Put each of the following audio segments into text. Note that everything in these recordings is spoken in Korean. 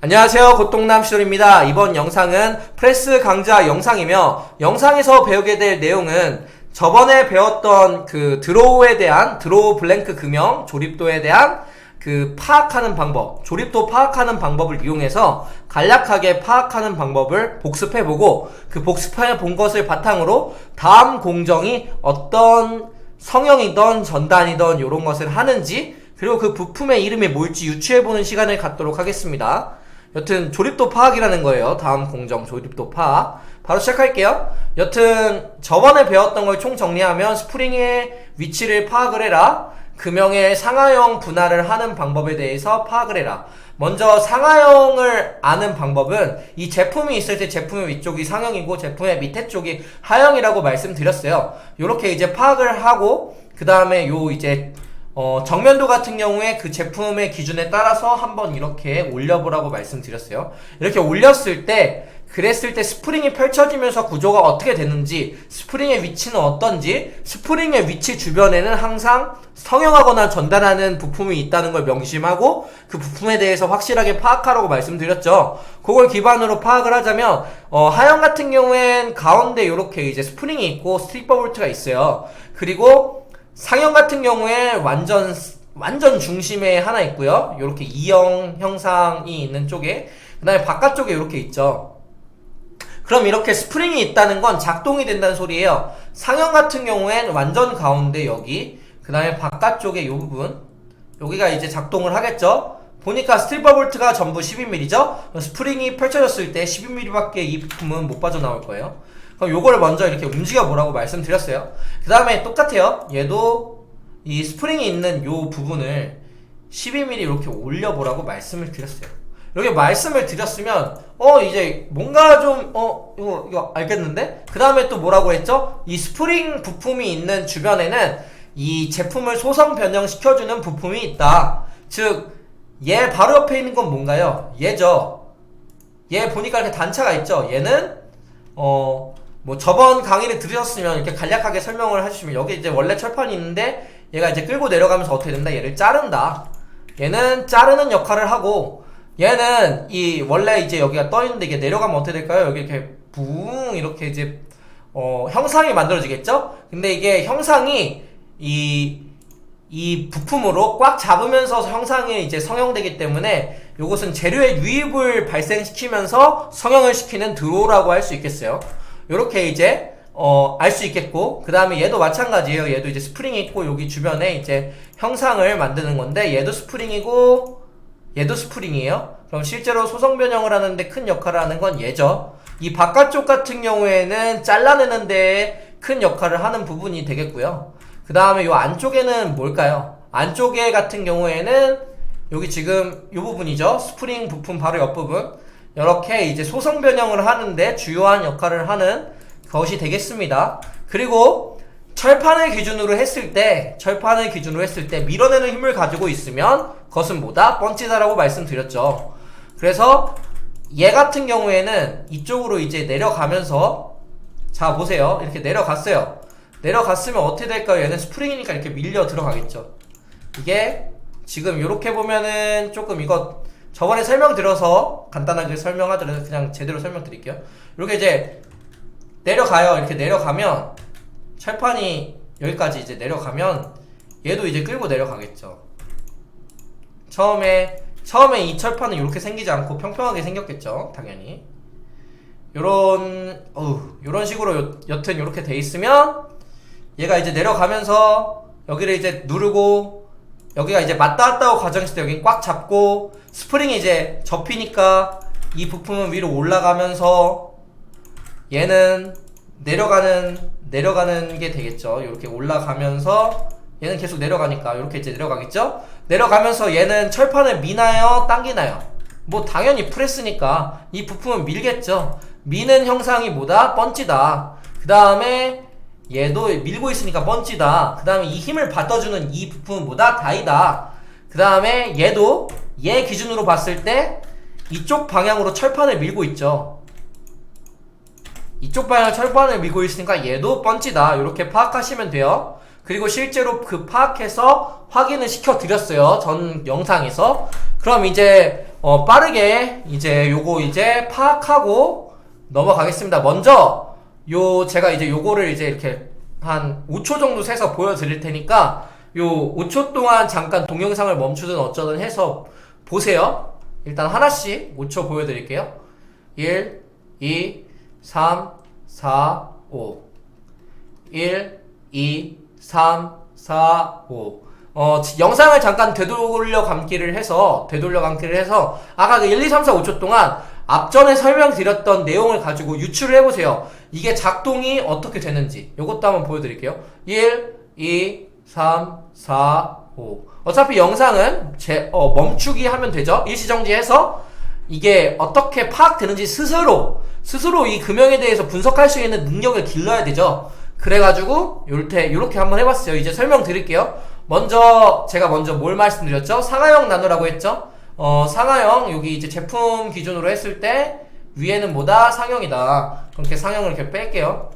안녕하세요. 고똥남 시돌입니다. 이번 영상은 프레스 강좌 영상이며 영상에서 배우게 될 내용은 저번에 배웠던 그 드로우에 대한 드로우 블랭크 금형 조립도에 대한 그 파악하는 방법 조립도 파악하는 방법을 이용해서 간략하게 파악하는 방법을 복습해보고 그 복습해 본 것을 바탕으로 다음 공정이 어떤 성형이던 전단이던 이런 것을 하는지 그리고 그 부품의 이름이 뭘지 유추해보는 시간을 갖도록 하겠습니다. 여튼 조립도 파악이라는 거예요. 다음 공정 조립도 파악. 바로 시작할게요. 여튼 저번에 배웠던 걸 총 정리하면 스프링의 위치를 파악을 해라. 금형의 상하형 분할을 하는 방법에 대해서 파악을 해라. 먼저 상하형을 아는 방법은 이 제품이 있을 때 제품의 위쪽이 상형이고 제품의 밑에 쪽이 하형이라고 말씀드렸어요. 이렇게 이제 파악을 하고 그 다음에 요 이제 어, 정면도 같은 경우에 그 제품의 기준에 따라서 한번 이렇게 올려보라고 말씀드렸어요. 이렇게 올렸을 때, 그랬을 때 스프링이 펼쳐지면서 구조가 어떻게 되는지, 스프링의 위치는 어떤지, 스프링의 위치 주변에는 항상 성형하거나 전달하는 부품이 있다는 걸 명심하고, 그 부품에 대해서 확실하게 파악하라고 말씀드렸죠. 그걸 기반으로 파악을 하자면, 어, 하형 같은 경우엔 가운데 이렇게 이제 스프링이 있고, 스트립 버볼트가 있어요. 그리고, 상형 같은 경우에 완전 완전 중심에 하나 있고요. 이렇게 이형 형상이 있는 쪽에 그다음에 바깥쪽에 이렇게 있죠. 그럼 이렇게 스프링이 있다는 건 작동이 된다는 소리예요. 상형 같은 경우엔 완전 가운데 여기 그 다음에 바깥쪽에 이 부분 여기가 이제 작동을 하겠죠. 보니까 스틸버 볼트가 전부 12mm죠. 스프링이 펼쳐졌을 때 12mm밖에 이 부품은 못 빠져나올 거예요. 그럼 요거를 먼저 이렇게 움직여 보라고 말씀드렸어요. 그 다음에 똑같아요. 얘도 이 스프링이 있는 요 부분을 12mm 이렇게 올려보라고 말씀을 드렸어요. 이렇게 말씀을 드렸으면 어 이제 뭔가 좀어 이거 이거 알겠는데 그 다음에 또 뭐라고 했죠? 이 스프링 부품이 있는 주변에는 이 제품을 소성 변형시켜주는 부품이 있다. 즉 얘 바로 옆에 있는 건 뭔가요? 얘죠. 얘 보니까 이렇게 단차가 있죠. 얘는 어 뭐 저번 강의를 들으셨으면 이렇게 간략하게 설명을 해주시면 여기 이제 원래 철판이 있는데 얘가 이제 끌고 내려가면서 어떻게 된다? 얘를 자른다. 얘는 자르는 역할을 하고 얘는 이 원래 이제 여기가 떠 있는데 이게 내려가면 어떻게 될까요? 여기 이렇게 붕 이렇게 이제 어 형상이 만들어지겠죠? 근데 이게 형상이 이 이 부품으로 꽉 잡으면서 형상이 이제 성형되기 때문에 이것은 재료의 유입을 발생시키면서 성형을 시키는 드로우라고 할 수 있겠어요. 요렇게 이제 어, 알 수 있겠고 그 다음에 얘도 마찬가지예요. 얘도 이제 스프링이 있고 여기 주변에 이제 형상을 만드는 건데 얘도 스프링이고 얘도 스프링이에요. 그럼 실제로 소성 변형을 하는데 큰 역할을 하는 건 얘죠. 이 바깥쪽 같은 경우에는 잘라내는데 큰 역할을 하는 부분이 되겠고요. 그 다음에 요 안쪽에는 뭘까요? 안쪽에 같은 경우에는 여기 지금 이 부분이죠. 스프링 부품 바로 옆부분. 이렇게 이제 소성 변형을 하는데 주요한 역할을 하는 것이 되겠습니다. 그리고 철판을 기준으로 했을 때, 철판을 기준으로 했을 때 밀어내는 힘을 가지고 있으면 그것은 뭐다? 펀치다라고 말씀드렸죠. 그래서 얘 같은 경우에는 이쪽으로 이제 내려가면서 자 보세요. 이렇게 내려갔어요. 내려갔으면 어떻게 될까요? 얘는 스프링이니까 이렇게 밀려 들어가겠죠. 이게 지금 이렇게 보면은 조금 이거 저번에 설명드려서 간단하게 설명하더라도 그냥 제대로 설명드릴게요. 이렇게 이제 내려가요. 이렇게 내려가면 철판이 여기까지 이제 내려가면 얘도 이제 끌고 내려가겠죠. 처음에 처음에 이 철판은 이렇게 생기지 않고 평평하게 생겼겠죠. 당연히. 요런 어우 요런 식으로 요, 여튼 이렇게 돼 있으면 얘가 이제 내려가면서 여기를 이제 누르고 여기가 이제 맞다 왔다 하고 과정했을 때 여기 꽉 잡고 스프링이 이제 접히니까 이 부품은 위로 올라가면서 얘는 내려가는 내려가는 게 되겠죠. 이렇게 올라가면서 얘는 계속 내려가니까 이렇게 이제 내려가겠죠. 내려가면서 얘는 철판을 미나요, 당기나요? 뭐 당연히 프레스니까 이 부품은 밀겠죠. 미는 형상이 뭐다? 펀치다. 그 다음에 얘도 밀고 있으니까 펀치다. 그 다음에 이 힘을 받아주는 이 부품은 뭐다? 다이다. 그 다음에 얘도 얘 기준으로 봤을 때 이쪽 방향으로 철판을 밀고 있죠. 이쪽 방향 철판을 밀고 있으니까 얘도 펀치다. 이렇게 파악하시면 돼요. 그리고 실제로 그 파악해서 확인을 시켜 드렸어요. 전 영상에서. 그럼 이제 어, 빠르게 이제 요거 이제 파악하고 넘어가겠습니다. 먼저 요 제가 이제 요거를 이제 이렇게 한 5초 정도 세서 보여드릴 테니까 요 5초 동안 잠깐 동영상을 멈추든 어쩌든 해서 보세요. 일단 하나씩 5초 보여드릴게요. 1, 2, 3, 4, 5. 1, 2, 3, 4, 5. 어, 지- 영상을 잠깐 되돌려 감기를 해서, 되돌려 감기를 해서, 아까 그 1, 2, 3, 4, 5초 동안 앞전에 설명드렸던 내용을 가지고 유추를 해보세요. 이게 작동이 어떻게 되는지. 요것도 한번 보여드릴게요. 1, 2, 3, 4, 5. 어차피 영상은 제, 어, 멈추기 하면 되죠. 일시정지해서 이게 어떻게 파악되는지 스스로, 스스로 이 금형에 대해서 분석할 수 있는 능력을 길러야 되죠. 그래가지고, 요렇게, 요렇게 한번 해봤어요. 이제 설명드릴게요. 먼저, 제가 먼저 뭘 말씀드렸죠? 상하형 나누라고 했죠? 어, 상하형, 여기 이제 제품 기준으로 했을 때, 위에는 뭐다? 상형이다. 그렇게 상형을 이렇게 뺄게요.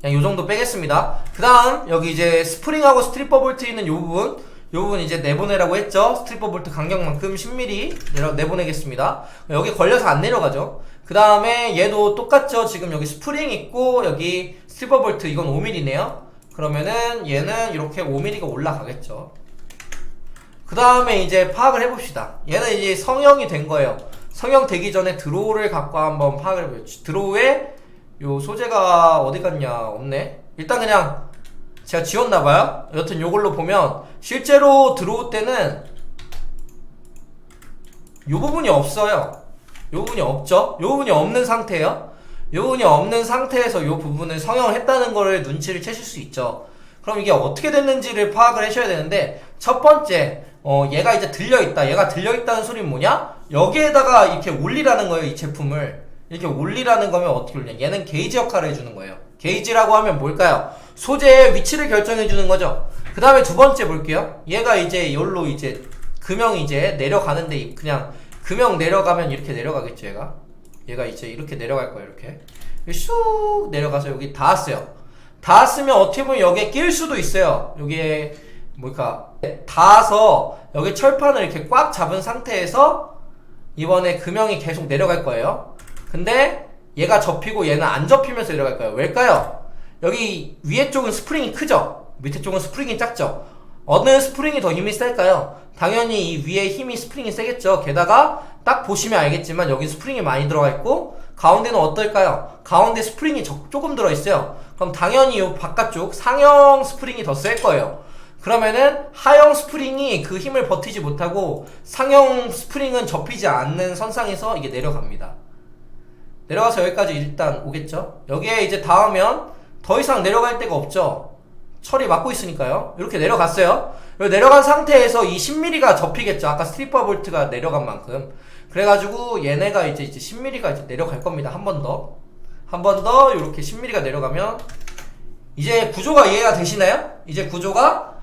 그냥 요 정도 빼겠습니다. 그 다음, 여기 이제 스프링하고 스트리퍼 볼트 있는 요 부분, 요 부분 이제 내보내라고 했죠? 스트리퍼 볼트 간격만큼 10mm 내려, 내보내겠습니다. 여기 걸려서 안 내려가죠? 그 다음에 얘도 똑같죠? 지금 여기 스프링 있고, 여기 스트리퍼 볼트 이건 5mm네요? 그러면은 얘는 이렇게 5mm가 올라가겠죠? 그 다음에 이제 파악을 해봅시다. 얘는 이제 성형이 된 거예요. 성형 되기 전에 드로우를 갖고 한번 파악을 해보죠. 드로우에 요 소재가 어디 갔냐 없네. 일단 그냥 제가 지웠나봐요. 여튼 요걸로 보면 실제로 드로우 때는 요 부분이 없어요. 요 부분이 없죠. 요 부분이 없는 상태예요. 요 부분이 없는 상태에서 요 부분을 성형을 했다는 거를 눈치를 채실 수 있죠. 그럼 이게 어떻게 됐는지를 파악을 하셔야 되는데 첫 번째 어 얘가 이제 들려 있다. 얘가 들려 있다는 소리는 뭐냐? 여기에다가 이렇게 올리라는 거예요. 이 제품을 이렇게 올리라는 거면 어떻게 올리냐? 얘는 게이지 역할을 해주는 거예요. 게이지라고 하면 뭘까요? 소재의 위치를 결정해 주는 거죠. 그 다음에 두 번째 볼게요. 얘가 이제 열로 이제 금형 이제 내려가는데 그냥 금형 내려가면 이렇게 내려가겠죠. 얘가 얘가 이제 이렇게 내려갈 거예요. 이렇게 슉 내려가서 여기 닿았어요. 닿았으면 어떻게 보면 여기에 낄 수도 있어요. 여기에 뭘까 닿아서 여기 철판을 이렇게 꽉 잡은 상태에서 이번에 금형이 계속 내려갈 거예요. 근데 얘가 접히고 얘는 안 접히면서 내려갈 거예요. 왜일까요? 여기 위에 쪽은 스프링이 크죠? 밑에 쪽은 스프링이 작죠? 어느 스프링이 더 힘이 셀까요? 당연히 이 위에 힘이 스프링이 세겠죠. 게다가 딱 보시면 알겠지만 여기 스프링이 많이 들어가 있고 가운데는 어떨까요? 가운데 스프링이 적- 조금 들어 있어요. 그럼 당연히 이 바깥쪽 상형 스프링이 더 셀 거예요. 그러면은 하형 스프링이 그 힘을 버티지 못하고 상형 스프링은 접히지 않는 선상에서 이게 내려갑니다. 내려가서 여기까지 일단 오겠죠? 여기에 이제 닿으면 더 이상 내려갈 데가 없죠? 철이 막고 있으니까요. 이렇게 내려갔어요. 내려간 상태에서 이 10mm가 접히겠죠. 아까 스트리퍼 볼트가 내려간 만큼. 그래가지고 얘네가 이제, 이제 10mm가 이제 내려갈 겁니다. 한 번 더. 한 번 더 이렇게 10mm가 내려가면 이제 구조가 이해가 되시나요? 이제 구조가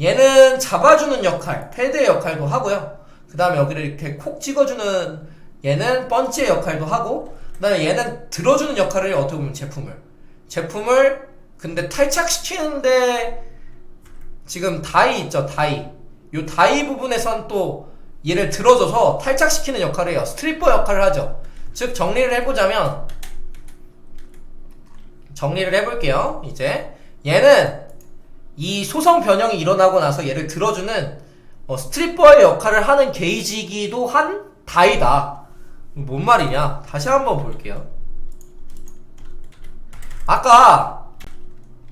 얘는 잡아주는 역할, 패드의 역할도 하고요. 그 다음에 여기를 이렇게 콕 찍어주는 얘는 펀치의 역할도 하고, 그 다음에 얘는 들어주는 역할을. 어떻게 보면 제품을. 제품을 근데 탈착시키는데 지금 다이 있죠, 다이. 요 다이 부분에선 또 얘를 들어줘서 탈착시키는 역할을 해요. 스트리퍼 역할을 하죠. 즉, 정리를 해보자면, 정리를 해볼게요. 이제 얘는 이 소성 변형이 일어나고 나서 얘를 들어주는 어, 스트리퍼의 역할을 하는 게이지기도 한 다이다. 뭔 말이냐? 다시 한번 볼게요. 아까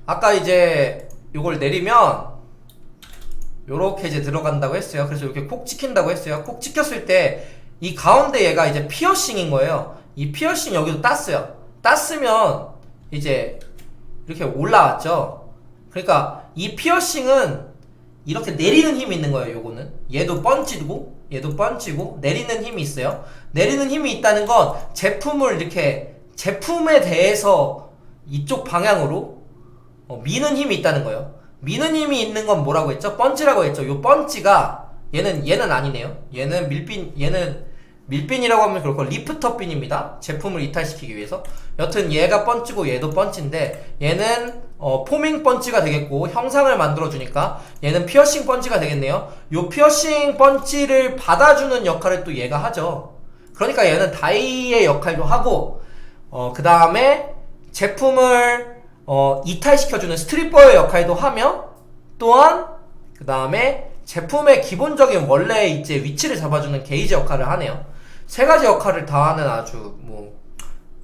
아까 이제 이걸 내리면 요렇게 이제 들어간다고 했어요. 그래서 이렇게 콕 찍힌다고 했어요. 콕 찍혔을 때 이 가운데 얘가 이제 피어싱인 거예요. 이 피어싱 여기도 땄어요. 땄으면 이제 이렇게 올라왔죠. 그러니까 이 피어싱은 이렇게 내리는 힘이 있는 거예요. 요거는 얘도 펀치고 얘도 펀치고 내리는 힘이 있어요. 내리는 힘이 있다는 건 제품을 이렇게 제품에 대해서 이쪽 방향으로 어, 미는 힘이 있다는 거예요. 미는 힘이 있는 건 뭐라고 했죠? 펀치라고 했죠. 요 펀치가 얘는 얘는 아니네요. 얘는 밀빈 얘는 밀빈이라고 하면 그렇고 리프터빈입니다. 제품을 이탈시키기 위해서. 여튼 얘가 번지고 얘도 번지인데 얘는 어, 포밍 번지가 되겠고 형상을 만들어 주니까 얘는 피어싱 번지가 되겠네요. 요 피어싱 번지를 받아주는 역할을 또 얘가 하죠. 그러니까 얘는 다이의 역할도 하고 어, 그 다음에 제품을 어, 이탈시켜주는 스트리퍼의 역할도 하며 또한 그 다음에 제품의 기본적인 원래 이제 위치를 잡아주는 게이지 역할을 하네요. 세 가지 역할을 다 하는 아주 뭐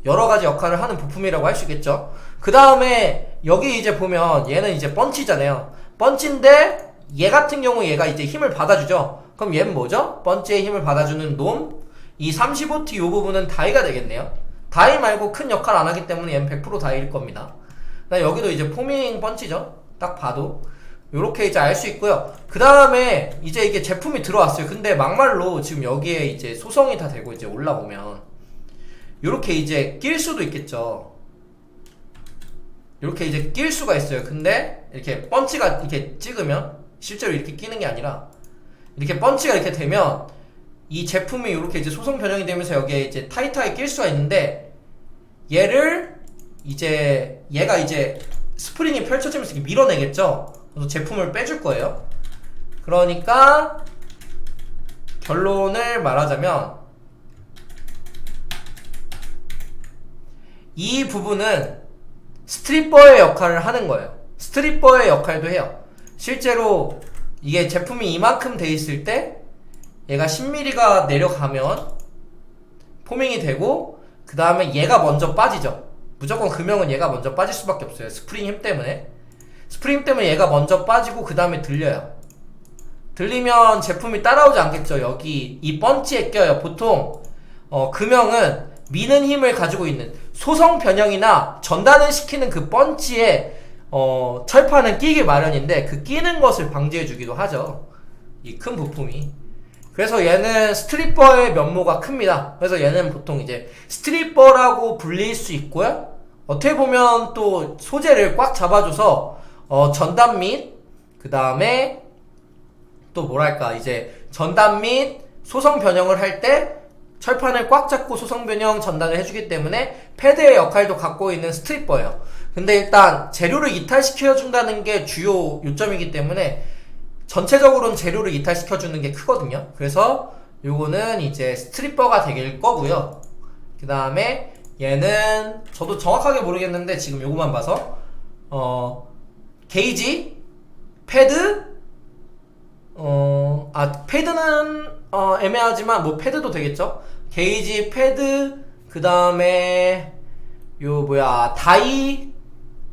여러 가지 역할을 하는 부품이라고 할 수 있겠죠. 그 다음에 여기 이제 보면 얘는 이제 펀치잖아요. 펀치인데 얘 같은 경우 얘가 이제 힘을 받아주죠. 그럼 얘는 뭐죠? 펀치의 힘을 받아주는 놈. 이 35T 이 부분은 다이가 되겠네요. 다이 말고 큰 역할 안 하기 때문에 얘는 100% 다이일 겁니다. 나 여기도 이제 포밍 펀치죠. 딱 봐도. 요렇게 이제 알 수 있고요. 그 다음에 이제 이게 제품이 들어왔어요. 근데 막말로 지금 여기에 이제 소성이 다 되고 이제 올라오면 요렇게 이제 낄 수도 있겠죠. 이렇게 이제 낄 수가 있어요. 근데 이렇게 펀치가 이렇게 찍으면 실제로 이렇게 끼는 게 아니라 이렇게 펀치가 이렇게 되면 이 제품이 이렇게 이제 소성 변형이 되면서 여기에 이제 타이트하게 낄 수가 있는데 얘를 이제 얘가 이제 스프링이 펼쳐지면서 이렇게 밀어내겠죠. 그래서 제품을 빼줄 거예요. 그러니까 결론을 말하자면 이 부분은 스트리퍼의 역할을 하는 거예요. 스트리퍼의 역할도 해요. 실제로 이게 제품이 이만큼 돼 있을 때 얘가 10mm가 내려가면 포밍이 되고 그 다음에 얘가 먼저 빠지죠. 무조건 금형은 얘가 먼저 빠질 수밖에 없어요. 스프링 힘 때문에. 스프링 때문에 얘가 먼저 빠지고 그 다음에 들려요. 들리면 제품이 따라오지 않겠죠. 여기 이 펀치에 껴요. 보통 어, 금형은 미는 힘을 가지고 있는 소성 변형이나 전단을 시키는 그 펀치에 어, 철판은 끼기 마련인데 그 끼는 것을 방지해 주기도 하죠. 이 큰 부품이. 그래서 얘는 스트리퍼의 면모가 큽니다. 그래서 얘는 보통 이제 스트리퍼라고 불릴 수 있고요. 어떻게 보면 또 소재를 꽉 잡아줘서 어, 전단 및그 다음에 또 뭐랄까 이제 전단 및 소성 변형을 할 때 철판을 꽉 잡고 소성 변형 전단을 해주기 때문에 패드의 역할도 갖고 있는 스트리퍼예요. 근데 일단 재료를 이탈시켜 준다는 게 주요 요점이기 때문에 전체적으로는 재료를 이탈시켜 주는 게 크거든요. 그래서 요거는 이제 스트리퍼가 되길 거고요. 그 다음에 얘는 저도 정확하게 모르겠는데 지금 요거만 봐서 어 게이지 패드 어, 아, 패드는, 어, 애매하지만, 뭐, 패드도 되겠죠? 게이지, 패드, 그 다음에, 요, 뭐야, 다이,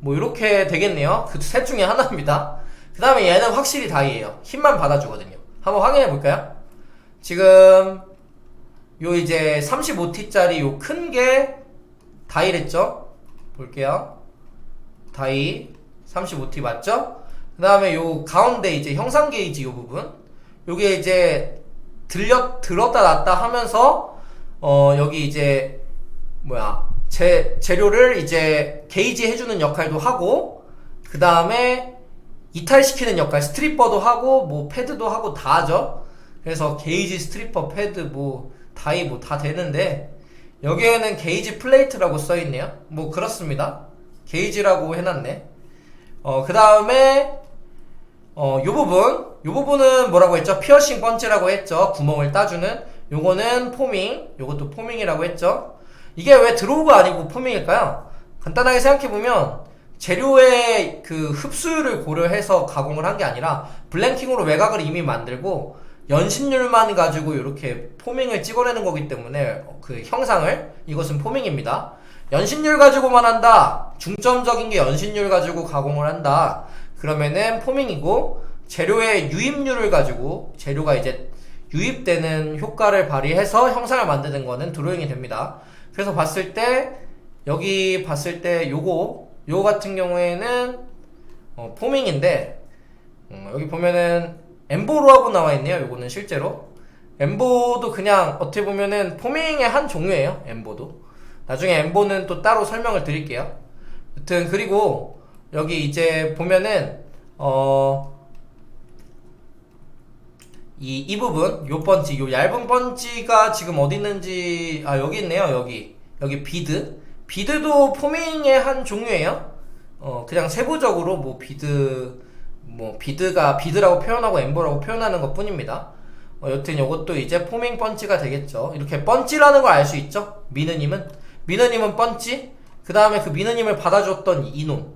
뭐, 이렇게 되겠네요. 그 셋 중에 하나입니다. 그 다음에 얘는 확실히 다이에요. 힘만 받아주거든요. 한번 확인해 볼까요? 지금, 요 이제 35T짜리 요 큰 게 다이랬죠? 볼게요. 다이 35T 맞죠? 그 다음에 요 가운데 이제 형상 게이지 요 부분 요게 이제 들렸 들었다 놨다 하면서 어 여기 이제 뭐야 재 재료를 이제 게이지 해주는 역할도 하고 그 다음에 이탈시키는 역할 스트리퍼도 하고 뭐 패드도 하고 다 하죠 그래서 게이지 스트리퍼 패드 뭐 다이 뭐 다 되는데 여기에는 게이지 플레이트라고 써 있네요 뭐 그렇습니다 게이지라고 해놨네 어 그 다음에 어, 요 부분, 요 부분은 뭐라고 했죠? 피어싱 번지라고 했죠? 구멍을 따주는. 요거는 포밍, 요것도 포밍이라고 했죠? 이게 왜 드로우가 아니고 포밍일까요? 간단하게 생각해 보면, 재료의 그 흡수율을 고려해서 가공을 한 게 아니라, 블랭킹으로 외곽을 이미 만들고, 연신율만 가지고 이렇게 포밍을 찍어내는 거기 때문에, 그 형상을, 이것은 포밍입니다. 연신율 가지고만 한다. 중점적인 게 연신율 가지고 가공을 한다. 그러면은 포밍이고 재료의 유입률을 가지고 재료가 이제 유입되는 효과를 발휘해서 형상을 만드는 거는 드로잉이 됩니다. 그래서 봤을 때 여기 봤을 때 요거 요거 같은 경우에는 어, 포밍인데 음, 여기 보면은 엠보로 하고 나와 있네요. 요거는 실제로 엠보도 그냥 어떻게 보면은 포밍의 한 종류예요. 엠보도 나중에 엠보는 또 따로 설명을 드릴게요. 여튼 그리고 여기 이제 보면은 어 이, 이 부분, 요 번지, 요 얇은 번지가 지금 어디 있는지, 아, 여기 있네요, 여기. 여기 비드. 비드도 포밍의 한 종류예요. 어, 그냥 세부적으로 뭐 비드, 뭐 비드가 비드라고 표현하고 엠버라고 표현하는 것 뿐입니다. 어, 여튼 요것도 이제 포밍 번지가 되겠죠. 이렇게 번지라는 걸 알 수 있죠? 미느님은. 미느님은 번지. 그 다음에 그 미느님을 받아줬던 이놈.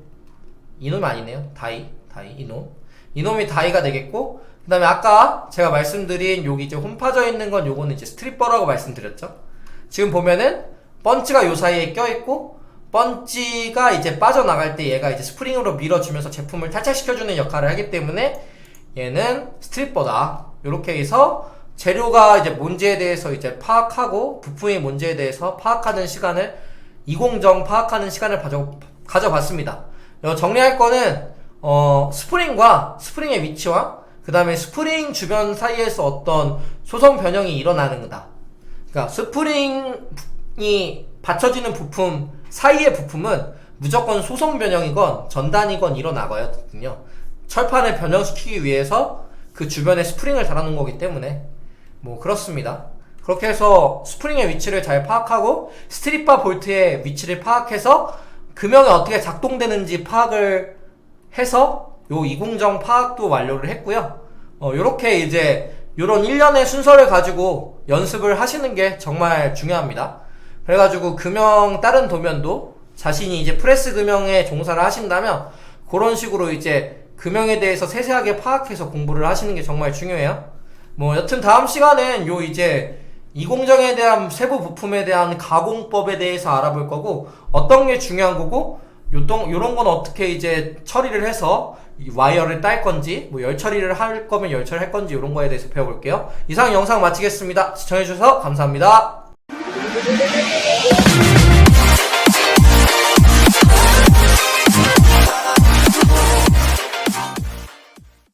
이놈이 아니네요. 다이. 다이. 이놈. 이놈이 다이가 되겠고, 그 다음에 아까 제가 말씀드린 여기 이제 홈 파져 있는 건 요거는 이제 스트리퍼라고 말씀드렸죠. 지금 보면은 번치가 요 사이에 껴있고, 번치가 이제 빠져나갈 때 얘가 이제 스프링으로 밀어주면서 제품을 탈착시켜주는 역할을 하기 때문에 얘는 스트리퍼다. 요렇게 해서 재료가 이제 뭔지에 대해서 이제 파악하고 부품이 뭔지에 대해서 파악하는 시간을 이공정 파악하는 시간을 가져, 가져봤습니다. 어, 정리할 거는 어, 스프링과 스프링의 위치와 그 다음에 스프링 주변 사이에서 어떤 소성 변형이 일어나는 거다. 그러니까 스프링 이 받쳐지는 부품 사이의 부품은 무조건 소성 변형이건 전단이건 일어나거든요. 철판을 변형시키기 위해서 그 주변에 스프링을 달아놓은 거기 때문에 뭐 그렇습니다. 그렇게 해서 스프링의 위치를 잘 파악하고 스트립바 볼트의 위치를 파악해서 금형이 어떻게 작동되는지 파악을 해서 요 이공정 파악도 완료를 했고요. 어, 요렇게 이제 요런 일련의 순서를 가지고 연습을 하시는 게 정말 중요합니다. 그래가지고 금형 다른 도면도 자신이 이제 프레스 금형에 종사를 하신다면 그런 식으로 이제 금형에 대해서 세세하게 파악해서 공부를 하시는 게 정말 중요해요. 뭐 여튼 다음 시간엔 요 이제 이공정에 대한 세부 부품에 대한 가공법에 대해서 알아볼 거고 어떤 게 중요한 거고 요동 요런 건 어떻게 이제 처리를 해서 이 와이어를 딸 건지 뭐 열 처리를 할 거면 열 처리할 건지 이런 거에 대해서 배워볼게요. 이상 영상 마치겠습니다. 시청해주셔서 감사합니다. Thank you.